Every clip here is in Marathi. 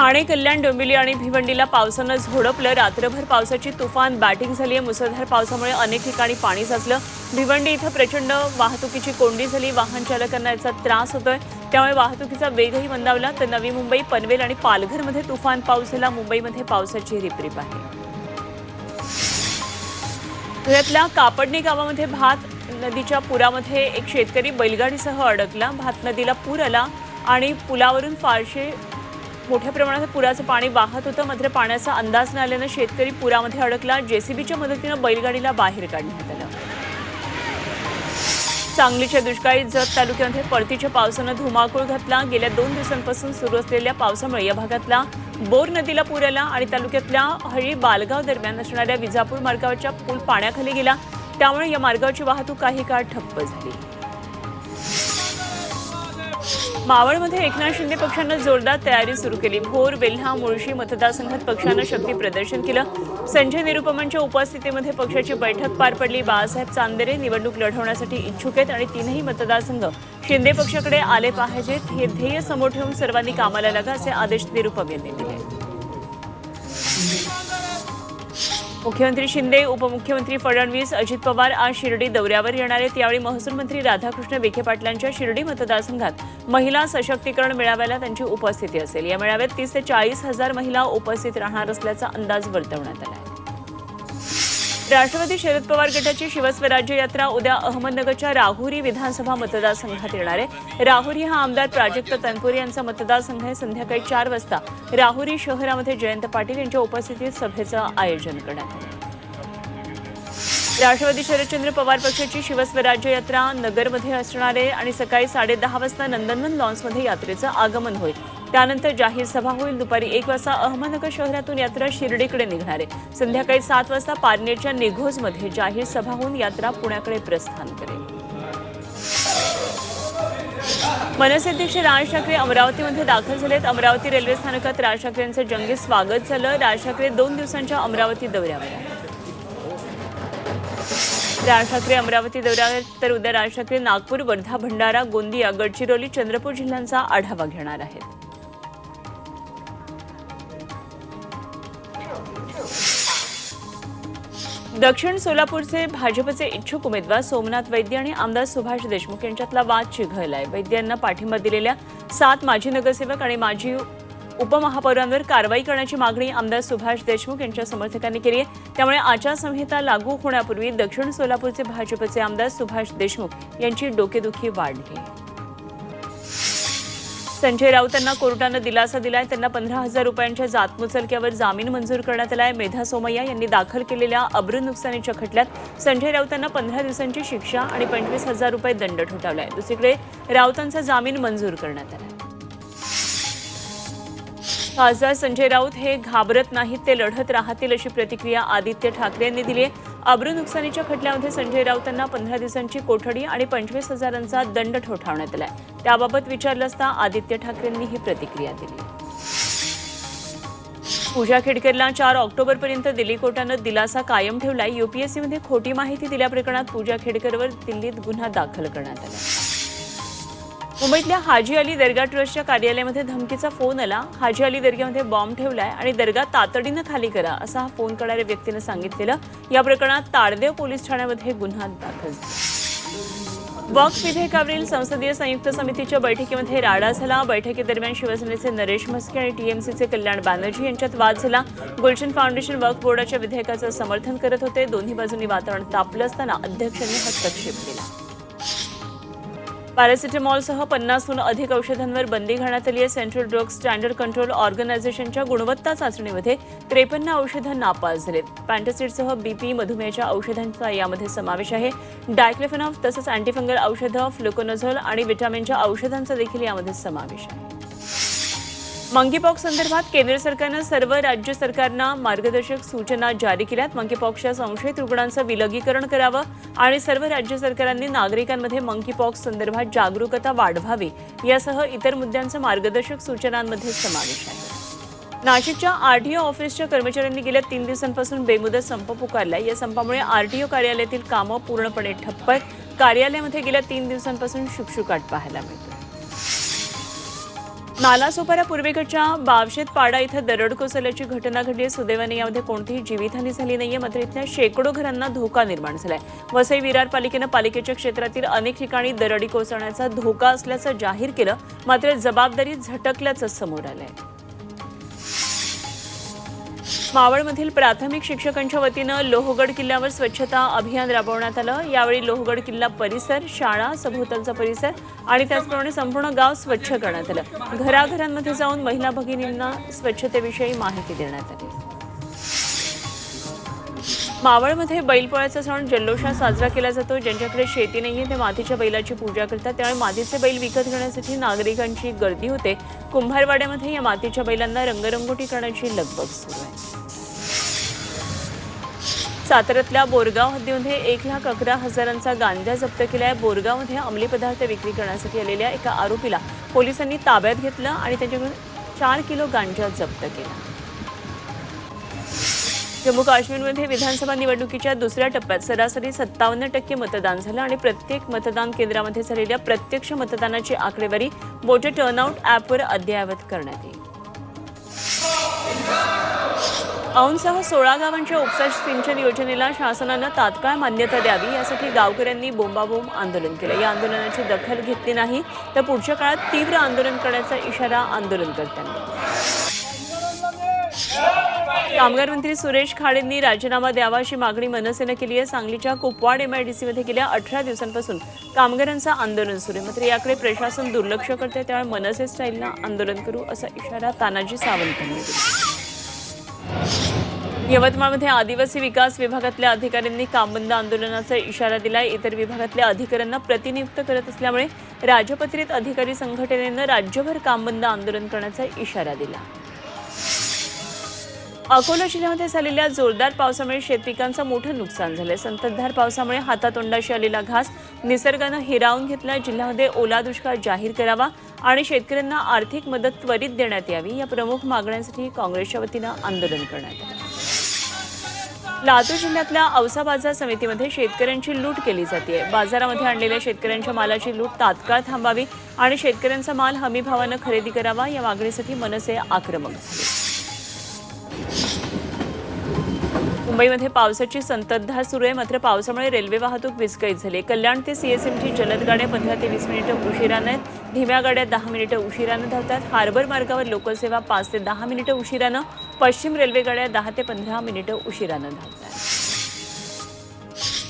ठाणे कल्याण डोंबिवली आणि भिवंडीला पावसानं झोडपलं. रात्रभर पावसाची तुफान बॅटिंग झाली आहे मुसळधार पावसामुळे अनेक ठिकाणी पाणी साचलं. भिवंडी इथं प्रचंड वाहतुकीची कोंडी झाली. वाहन चालकांना याचा त्रास होतोय. त्यामुळे वाहतुकीचा वेगही मंदावला. तर नवी मुंबई पनवेल आणि पालघरमध्ये तुफान पाऊस झाला. मुंबईमध्ये पावसाची रिपरिप आहे. धुळ्यातल्या कापडणी गावामध्ये भात नदीच्या पुरामध्ये एक शेतकरी बैलगाडीसह अडकला. भात नदीला पूर आला आणि पुलावरून फारसे मोठ्या प्रमाणात पुराचं पाणी वाहत होतं. मात्र पाण्याचा अंदाज न आल्यानं शेतकरी पुरामध्ये अडकला. जेसीबीच्या मदतीनं बैलगाडीला बाहेर काढण्यात आलं. सांगलीच्या दुष्काळी जत तालुक्यामध्ये परतीच्या पावसानं धुमाकूळ घातला. गेल्या दोन दिवसांपासून सुरू असलेल्या पावसामुळे या भागातला बोर नदीला पूर आला आणि तालुक्यातल्या हळी बालगाव दरम्यान असणाऱ्या विजापूर मार्गावरच्या पूल पाण्याखाली गेला. त्यामुळे या मार्गावरची वाहतूक काही काळ ठप्प झाली. मावळमध्ये एकनाथ शिंदे पक्षानं जोरदार तयारी सुरू केली. भोर वेल्हा मुळशी मतदारसंघात पक्षानं शक्ती प्रदर्शन केलं. संजय निरुपमांच्या उपस्थितीमध्ये पक्षाची बैठक पार पडली. बाळासाहेब चांदेरे निवडणूक लढवण्यासाठी इच्छुक आहेत आणि तीनही मतदारसंघ शिंदे पक्षाकडे आले पाहिजेत. हे ध्येय समोर ठेवून सर्वांनी कामाला लागा असे आदेश निरुपम यांनी दिले. मुख्यमंत्री शिंदे उपमुख्यमंत्री फडणवीस अजित पवार आज शिर्डी दौऱ्यावर येणार आहेत. यावेळी महसूल मंत्री राधाकृष्ण विखे पाटलांच्या शिर्डी मतदारसंघात महिला सशक्तीकरण मेळाव्याला त्यांची उपस्थिती असेल. या मेळाव्यात तीस ते चाळीस हजार महिला उपस्थित राहणार असल्याचा अंदाज वर्तवण्यात आला आहे. राष्ट्रवादी शरद पवार गटाची शिवस्वराज्य यात्रा उद्या अहमदनगरच्या राहुरी विधानसभा मतदारसंघात येणार आहे. राहुरी हा आमदार प्राजक्त तनपुरे यांचा मतदारसंघ आहे. संध्याकाळी चार वाजता राहुरी शहरामध्ये जयंत पाटील यांच्या उपस्थितीत सभेचं आयोजन करण्यात आलं. राष्ट्रवादी शरदचंद्र पवार पक्षाची शिवस्वराज्य यात्रा नगरमध्ये असणार आहे आणि सकाळी साडेदहा वाजता नंदनवन लॉन्समध्ये यात्रेचं आगमन होईल. त्यानंतर जाहीर सभा होईल. दुपारी एक वाजता अहमदनगर शहरातून यात्रा शिर्डीकडे निघणार. आहे संध्याकाळी सात वाजता पारनेरच्या निघोजमध्ये जाहीर सभा होऊन यात्रा पुण्याकडे प्रस्थान करेल. मनसे अध्यक्ष राज ठाकरे अमरावतीमध्ये दाखल झालेत. अमरावती रेल्वे स्थानकात राज ठाकरे यांचं जंगी स्वागत झालं. राज ठाकरे दोन दिवसांच्या अमरावती दौऱ्यावर राज ठाकरे अमरावती दौऱ्यावर तर उद्या राज ठाकरे नागपूर वर्धा भंडारा गोंदिया गडचिरोली चंद्रपूर जिल्ह्यांचा आढावा घेणार आहेत. दक्षिण सोलापूरचे भाजपचे इच्छुक उमेदवार सोमनाथ वैद्य आणि आमदार सुभाष देशमुख यांच्यातला वाद चिघळलाय वैद्य यांना पाठिंबा दिलेल्या सात माजी नगरसेवक आणि माजी उपमहापौरांवर कारवाई करण्याची मागणी आमदार सुभाष देशमुख यांच्या समर्थकांनी केली आहे. त्यामुळे आचारसंहिता लागू होण्यापूर्वी दक्षिण सोलापूरचे भाजपचे आमदार सुभाष देशमुख यांची डोकेदुखी वाढली. संजय राऊत यांना कोर्टानं दिलासा दिलाय. त्यांना पंधरा हजार रुपयांच्या जातमुचलक्यावर जामीन मंजूर करण्यात आलाय. मेधा सोमय्या यांनी दाखल केलेल्या अब्रू नुकसानीच्या खटल्यात संजय राऊत यांना पंधरा दिवसांची शिक्षा आणि पंचवीस हजार रुपये दंड ठोठावलाय. दुसरीकडे राऊतांचा जामीन मंजूर करण्यात आला खासदार संजय राऊत हे घाबरत नाहीत ते लढत राहतील अशी प्रतिक्रिया आदित्य ठाकरे यांनी दिली आहे. अब्रू नुकसानीच्या खटल्यामध्ये संजय राऊत यांना पंधरा दिवसांची कोठडी आणि पंचवीस हजारांचा दंड ठोठावण्यात आलाय. त्याबाबत विचारलं असता आदित्य ठाकरेंनी ही प्रतिक्रिया दिली. पूजा खेडकरला चार ऑक्टोबरपर्यंत दिल्ली कोर्टानं दिलासा कायम ठेवलाय. युपीएससीमध्ये खोटी माहिती दिल्याप्रकरणात पूजा खेडकरवर दिल्लीत गुन्हा दाखल करण्यात आला. मुंबईतल्या हाजी अली दर्गा ट्रस्टच्या कार्यालयामध्ये धमकीचा फोन आला. हाजी अली दर्ग्यामध्ये बॉम्ब ठेवलाय आणि दर्गा तातडीनं खाली करा असा हा फोन करणाऱ्या व्यक्तीनं सांगितलेलं. या प्रकरणात ताडदेव पोलीस ठाण्यामध्ये गुन्हा दाखल. वक्फ विधेयकावरील संसदीय संयुक्त समितीच्या बैठकीमध्ये राडा झाला. बैठकीदरम्यान शिवसेनेचे नरेश म्हस्के आणि टीएमसीचे कल्याण बॅनर्जी यांच्यात वाद झाला. गुलशन फाउंडेशन वक्फ बोर्डाच्या विधेयकाचं समर्थन करत होते. दोन्ही बाजूंनी वातावरण तापलं असताना अध्यक्षांनी हस्तक्षेप केला. पॅरासिटेमॉलसह पन्नासहून अधिक औषधांवर बंदी घालण्यात आली आहे. सेंट्रल ड्रग स्टँडर्ड कंट्रोल ऑर्गनायझेशनच्या गुणवत्ता चाचणीमध्ये त्रेपन्न औषधं नापास झालीत. पॅन्टासिडसह बीपी मधुमेहाच्या औषधांचा यामध्ये समावेश आहे. डायक्लेफेनॉफ तसंच अँटीफंगल औषधं फ्लुकोनोझोल आणि विटामिनच्या औषधांचा देखील यामध्ये समावेश आहे. मंकीपॉक्स संदर्भात केंद्र सरकारनं सर्व राज्य सरकारना मार्गदर्शक सूचना जारी केल्यात. मंकीपॉक्सच्या संशयित रुग्णांचं विलगीकरण करावं आणि सर्व राज्य सरकारांनी नागरिकांमध्ये मंकीपॉक्स संदर्भात जागरूकता वाढवावी. यासह इतर मुद्द्यांचा मार्गदर्शक सूचनांमध्ये समावेश आहे. नाशिकच्या आरटीओ ऑफिसच्या कर्मचाऱ्यांनी गेल्या तीन दिवसांपासून बेमुदत संप पुकारला या संपामुळे आरटीओ कार्यालयातील कामं पूर्णपणे ठप्प आहेत. कार्यालयामध्ये गेल्या तीन दिवसांपासून शुकशुकाट पाहायला मिळतो नालासोपारा पूर्वेकडच्या बावशेत पाडा इथं दरड कोसळल्याची घटना घडली. सुदैवाने यामध्ये कोणतीही जीवितहानी झाली नाहीये. मात्र इथल्या शेकडो घरांना धोका निर्माण झालाय. वसई विरार पालिकेनं पालिकेच्या क्षेत्रातील अनेक ठिकाणी दरडी कोसळण्याचा धोका असल्याचं जाहीर केलं. मात्र जबाबदारी झटकल्याचं समोर आलंय. मावळमधील प्राथमिक शिक्षकांच्या वतीनं लोहगड किल्ल्यावर स्वच्छता अभियान राबवण्यात आलं. यावेळी लोहगड किल्ला परिसर शाळा सभोवतालचा परिसर आणि त्याचप्रमाणे संपूर्ण गाव स्वच्छ करण्यात आलं. घराघरांमध्ये जाऊन महिला भगिनींना स्वच्छतेविषयी माहिती देण्यात आली. मावळमध्ये बैलपोळ्याचा सण जल्लोषात साजरा केला जातो. ज्यांच्याकडे शेती नाहीये ते मातीच्या बैलाची पूजा करतात. त्यामुळे मातीचे बैल विकत घेण्यासाठी नागरिकांची गर्दी होते. कुंभारवाड्यामध्ये या मातीच्या बैलांना रंगरंगोटी करण्याची लगबग सुरू आहे. साताऱ्यातल्या बोरगाव हद्दीमध्ये एक लाख अकरा हजारांचा गांजा जप्त केलाय. बोरगावमध्ये अंमली पदार्थ विक्री करण्यासाठी आलेल्या एका आरोपीला पोलिसांनी ताब्यात घेतलं आणि त्याच्याकडून चार किलो गांजा जप्त केला. जम्मू काश्मीरमध्ये विधानसभा निवडणुकीच्या दुसऱ्या टप्प्यात सरासरी सत्तावन्न टक्के मतदान झालं आणि प्रत्येक मतदान केंद्रामध्ये झालेल्या प्रत्यक्ष मतदानाची आकडेवारी वोटर टर्नआउट ॲपवर अद्ययावत करण्यात येईल. औंधसह सोळा गावांच्या उपसा सिंचन योजनेला शासनानं तात्काळ मान्यता द्यावी यासाठी गावकऱ्यांनी बोंबाबोंब आंदोलन केलं. या आंदोलनाची दखल घेतली नाही तर पुढच्या काळात तीव्र आंदोलन करण्याचा इशारा आंदोलनकर्त्यांनी कामगार मंत्री सुरेश खाडेंनी राजीनामा द्यावा अशी मागणी मनसेनं केली आहे. सांगलीच्या कुपवाड एमआयडीसीमध्ये गेल्या अठरा दिवसांपासून कामगारांचं आंदोलन सुरू आहे. मात्र याकडे प्रशासन दुर्लक्ष करते त्यामुळे मनसे स्टाईलनं आंदोलन करू असा इशारा तानाजी सावंत यांनी दिला. यवतमाळमध्ये आदिवासी विकास विभागातल्या अधिकाऱ्यांनी कामबंद आंदोलनाचा इशारा दिलाय. इतर विभागातल्या अधिकाऱ्यांना प्रतिनियुक्त करत असल्यामुळे राजपत्रित अधिकारी संघटनेनं राज्यभर कामबंद आंदोलन करण्याचा इशारा दिला. अकोला जिल्ह्यामध्ये झालेल्या जोरदार पावसामुळे शेतपिकांचं मोठं नुकसान झालंय. संततधार पावसामुळे हातातोंडाशी आलेला घास निसर्गानं हिरावून घेतला जिल्ह्यामध्ये ओला दुष्काळ जाहीर करावा आणि शेतकऱ्यांना आर्थिक मदत त्वरित देण्यात यावी या प्रमुख मागण्यांसाठी काँग्रेसच्या वतीनं आंदोलन करण्यात आलं. लातूर जिल्ह्यातल्या औसा बाजार समितीमध्ये शेतकऱ्यांची लूट केली जाते. बाजारामध्ये आणलेल्या शेतकऱ्यांच्या मालाची लूट तात्काळ थांबावी आणि शेतकऱ्यांचा माल हमी भावानं खरेदी करावा या मागणीसाठी मनसे आक्रमक झाले. मुंबईमध्ये पावसाची संततधार सुरू आहे. मात्र पावसामुळे रेल्वे वाहतूक विस्कळीत झाली कल्याण ते सीएसएमटी जलद गाड्या पंधरा ते वीस मिनिटं उशिरानं आहेत धीम्या गाड्या दहा मिनिटं उशिरानं धावतात. हार्बर मार्गावर लोकल सेवा पाच ते दहा मिनिटं उशिरानं. पश्चिम रेल्वे गाड्या दहा ते पंधरा मिनिटं उशिरानं धावतात.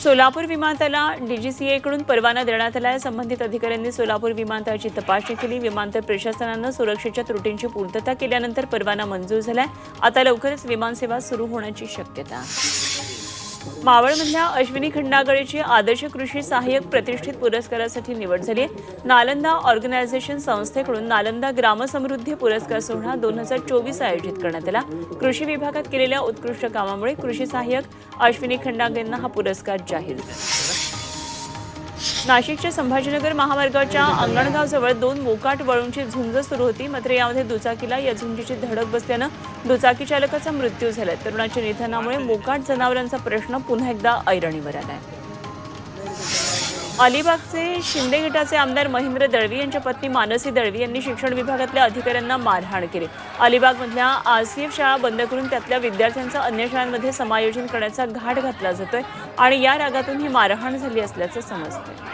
सोलापूर विमानतळाला डीजीसीएकडून परवाना देण्यात आला आहे. संबंधित अधिकाऱ्यांनी सोलापूर विमानतळाची तपासणी केली. विमानतळ प्रशासनानं सुरक्षेच्या त्रुटींची पूर्तता केल्यानंतर परवाना मंजूर झालाय. आता लवकरच विमानसेवा सुरू होण्याची शक्यता आहे. मावळमधल्या अश्विनी खंडागळेची आदर्श कृषी सहाय्यक प्रतिष्ठित पुरस्कारासाठी निवड झाली. आहे नालंदा ऑर्गनायझेशन संस्थेकडून नालंदा ग्रामसमृद्धी पुरस्कार सोहळा दोन हजार चोवीस आयोजित करण्यात आला. कृषी विभागात केलेल्या उत्कृष्ट कामामुळे कृषी सहाय्यक अश्विनी खंडागळेंना हा पुरस्कार जाहीर झाला. नाशिकच्या संभाजीनगर महामार्गाच्या अंगणगावजवळ दोन मोकाट वळूंची झुंज सुरू होती. मात्र यामध्ये दुचाकीला या झुंजीची धडक बसल्यानं दुचाकी चालकाचा मृत्यू झाला. तरुणाच्या निधनामुळे मोकाट जनावरांचा प्रश्न पुन्हा एकदा ऐरणीवर आला आहे अलिबागचे शिंदे गटाचे आमदार महेंद्र दळवी यांच्या पत्नी मानसी दळवी यांनी शिक्षण विभागातल्या अधिकाऱ्यांना मारहाण केली. अलिबागमधल्या आसिफ शाळा बंद करून त्यातल्या विद्यार्थ्यांचं अन्य शाळांमध्ये समायोजन करण्याचा घाट घातला जातोय आणि या रागातून ही मारहाण झाली असल्याचं समजतं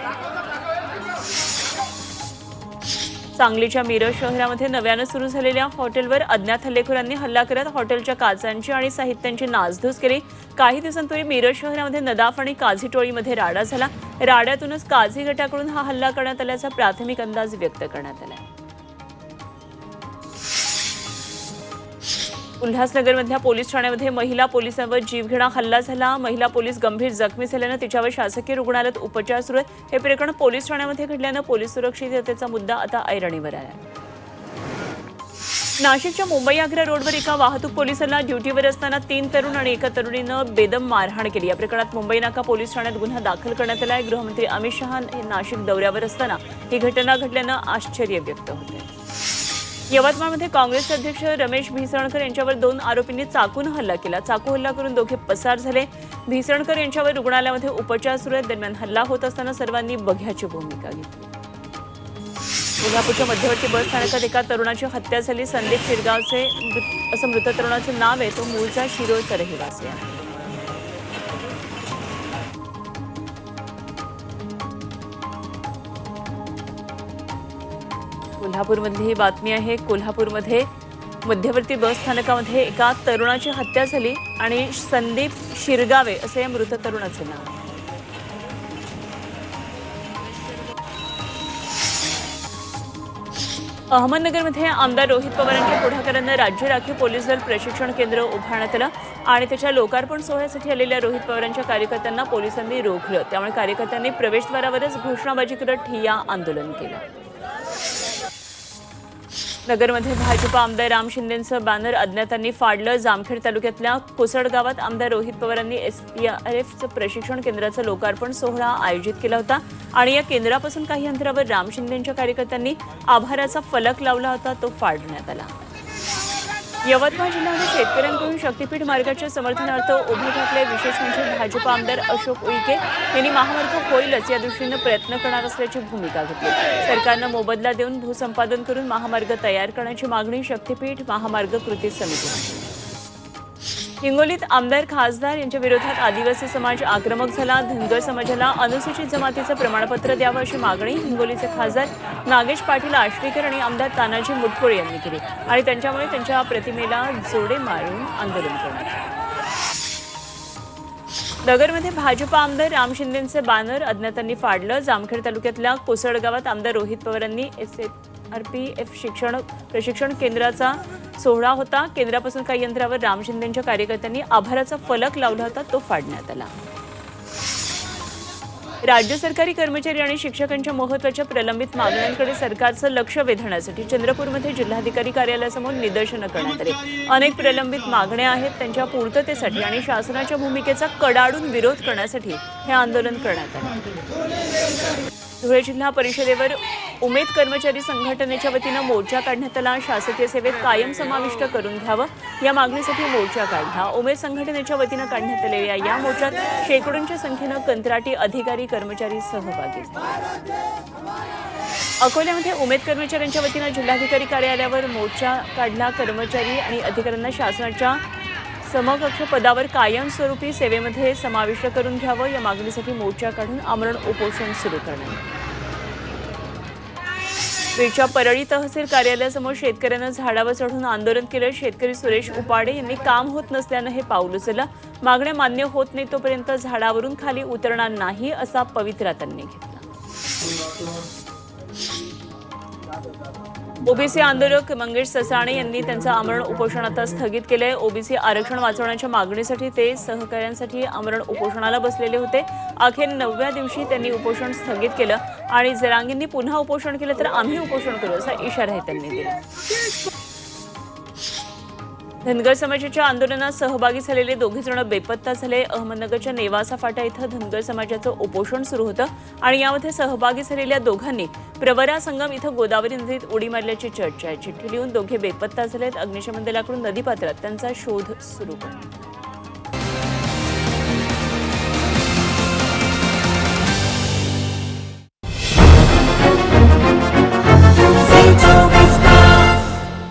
सांगलीच्या मिरज शहरामध्ये नव्यानं सुरू झालेल्या हॉटेलवर अज्ञात हल्लेखोरांनी हल्ला करत हॉटेलच्या काचांची आणि साहित्यांची नासधूस केली. काही दिवसांपूर्वी मिरज शहरामध्ये नदाफ आणि काझी टोळीमध्ये राडा झाला. राड्यातूनच काझी गटाकडून हा हल्ला करण्यात आल्याचा प्राथमिक अंदाज व्यक्त करण्यात आला उल्हासनगरमधल्या पोलीस ठाण्यामध्ये महिला पोलिसांवर जीवघेणा हल्ला झाला. महिला पोलीस गंभीर जखमी झाल्यानं तिच्यावर शासकीय रुग्णालयात उपचार सुरू आहेत. हे प्रकरण पोलीस ठाण्यामध्ये घडल्यानं पोलीस सुरक्षिततेचा मुद्दा आता ऐरणीवर आला नाशिकच्या मुंबई आग्रा रोडवर एका वाहतूक पोलिसांना ड्युटीवर असताना तीन तरुण आणि एका तरुणीनं बेदम मारहाण केली. या प्रकरणात मुंबई नाका पोलीस ठाण्यात गुन्हा दाखल करण्यात आला आहे. गृहमंत्री अमित शहा हे नाशिक दौऱ्यावर असताना ही घटना घडल्यानं आश्चर्य व्यक्त होते यवतमाळमध्ये काँग्रेस अध्यक्ष रमेश भिसणकर यांच्यावर दोन आरोपींनी चाकून हल्ला केला. चाकू हल्ला करून दोघे पसार झाले. भिसणकर यांच्यावर रुग्णालयामध्ये उपचार सुरू आहेत. दरम्यान हल्ला होत असताना सर्वांनी बघ्याची भूमिका घेतली. कोल्हापूरच्या मध्यवर्ती बस स्थानकात एका तरुणाची हत्या झाली. संदीप शिरगावचे असं मृत तरुणाचं नाव आहे. तो मूळचा शिरोळचा रहिवासी आहे. कोल्हापूरमधली ही बातमी आहे. कोल्हापूरमध्ये मध्यवर्ती बस स्थानकामध्ये एका तरुणाची हत्या झाली आणि संदीप शिरगावे असं या मृत तरुणाचं नाव अहमदनगरमध्ये आमदार रोहित पवारांच्या पुढाकारानं राज्य राखीव पोलीस दल प्रशिक्षण केंद्र उभारण्यात आलं आणि त्याच्या लोकार्पण सोहळ्यासाठी आलेल्या रोहित पवारांच्या कार्यकर्त्यांना पोलिसांनी रोखलं. त्यामुळे कार्यकर्त्यांनी प्रवेशद्वारावरच घोषणाबाजी करत ठिय्या आंदोलन केलं. नगरमध्ये भाजपा आमदार राम शिंदेंचं बॅनर अज्ञातांनी फाडलं. जामखेड तालुक्यातल्या कोसड गावात आमदार रोहित पवारांनी एसपीआरएफचं प्रशिक्षण केंद्राचं लोकार्पण सोहळा आयोजित केला होता. आणि या केंद्रापासून काही अंतरावर राम शिंदेंच्या कार्यकर्त्यांनी आभाराचा फलक लावला होता तो फाडण्यात आला. यवतमाळ जिल्ह्यामध्ये शेतकऱ्यांकडून शक्तीपीठ मार्गाच्या समर्थनार्थ उभे ठाकले विशेष म्हणजे भाजपा आमदार अशोक उईके यांनी महामार्ग होईलच या दृष्टीनं प्रयत्न करणार असल्याची भूमिका घेतली. सरकारनं मोबदला देऊन भूसंपादन करून महामार्ग तयार करण्याची मागणी शक्तीपीठ महामार्ग कृती समिती हिंगोलीत आमदार खासदार यांच्या विरोधात आदिवासी समाज आक्रमक झाला. धनगर समाजाला अनुसूचित जमातीचं प्रमाणपत्र द्यावं अशी मागणी हिंगोलीचे खासदार नागेश पाटील आष्टीकर आणि आमदार तानाजी मुटकुळ यांनी केली आणि त्यांच्यामुळे त्यांच्या प्रतिमेला जोडे मारून आंदोलन करण्यात नगरमध्ये भाजपा आमदार राम शिंदेचे बॅनर अज्ञातांनी फाडलं. जामखेड तालुक्यातल्या कोसळ गावात आमदार रोहित पवारांनी एस आर पी एफ शिक्षण प्रशिक्षण केंद्राचा सोहळा होता. केंद्रापासून काही यंत्रावर राम शिंदेच्या कार्यकर्त्यांनी आभाराचा फलक लावला होता तो फाडण्यात आला. राज्य सरकारी कर्मचारी आणि शिक्षकांच्या महत्त्वाच्या प्रलंबित मागण्यांकडे सरकारचं लक्ष वेधण्यासाठी चंद्रपूरमध्ये जिल्हाधिकारी कार्यालयासमोर निदर्शनं करण्यात आली. अनेक प्रलंबित मागण्या आहेत त्यांच्या पूर्ततेसाठी आणि शासनाच्या भूमिकेचा कडाडून विरोध करण्यासाठी हे आंदोलन करण्यात आलं. धुळे जिल्हा परिषदेवर उमेद कर्मचारी संघटनेच्या वतीनं मोर्चा काढण्यात आला शासकीय सेवेत कायम समाविष्ट करून घ्यावं. या मागणीसाठी मोर्चा काढला. उमेद संघटनेच्या वतीनं काढण्यात आलेल्या या मोर्चात शेकडोंच्या संख्येनं कंत्राटी अधिकारी कर्मचारी सहभागी. अकोल्यामध्ये उमेद कर्मचाऱ्यांच्या वतीनं जिल्हाधिकारी कार्यालयावर मोर्चा काढला. कर्मचारी आणि अधिकाऱ्यांना शासनाच्या समकक्ष पदावर कायमस्वरूपी सेवेमध्ये समाविष्ट करून घ्यावं. या मागणीसाठी मोर्चा काढून आमरण उपोषण सुरू करणार वेळच्या परळी तहसील कार्यालयासमोर शेतकऱ्यांना झाडावर चढून आंदोलन केलं. शेतकरी सुरेश उपाडे यांनी काम होत नसल्यानं हे पाऊल उचललं. मागण्या मान्य होत नाही तोपर्यंत झाडावरून खाली उतरणार नाही असा पवित्रा त्यांनी घेतला. ओबीसी आंदोलक मंगेश ससाणे यांनी त्यांचं आमरण उपोषण आता स्थगित केलंय. ओबीसी आरक्षण वाचवण्याच्या मागणीसाठी ते सहकाऱ्यांसाठी आमरण उपोषणाला बसलेले होते. अखेर नवव्या दिवशी त्यांनी उपोषण स्थगित केलं आणि जरांगींनी पुन्हा उपोषण केलं तर आम्ही उपोषण करू असा इशाराही त्यांनी दिला. धनगर समाजाच्या आंदोलनात सहभागी झालेले दोघे जण बेपत्ता झाले. अहमदनगरच्या नेवासा फाटा इथं धनगर समाजाचं उपोषण सुरू होतं आणि यामध्ये सहभागी झालेल्या दोघांनी प्रवरा संगम इथं गोदावरी नदीत उडी मारल्याची चर्चा आहे. चिठ्ठी लिहून दोघे बेपत्ता झालेत. अग्निशमन दलाकडून नदीपात्रात त्यांचा शोध सुरू करण्यात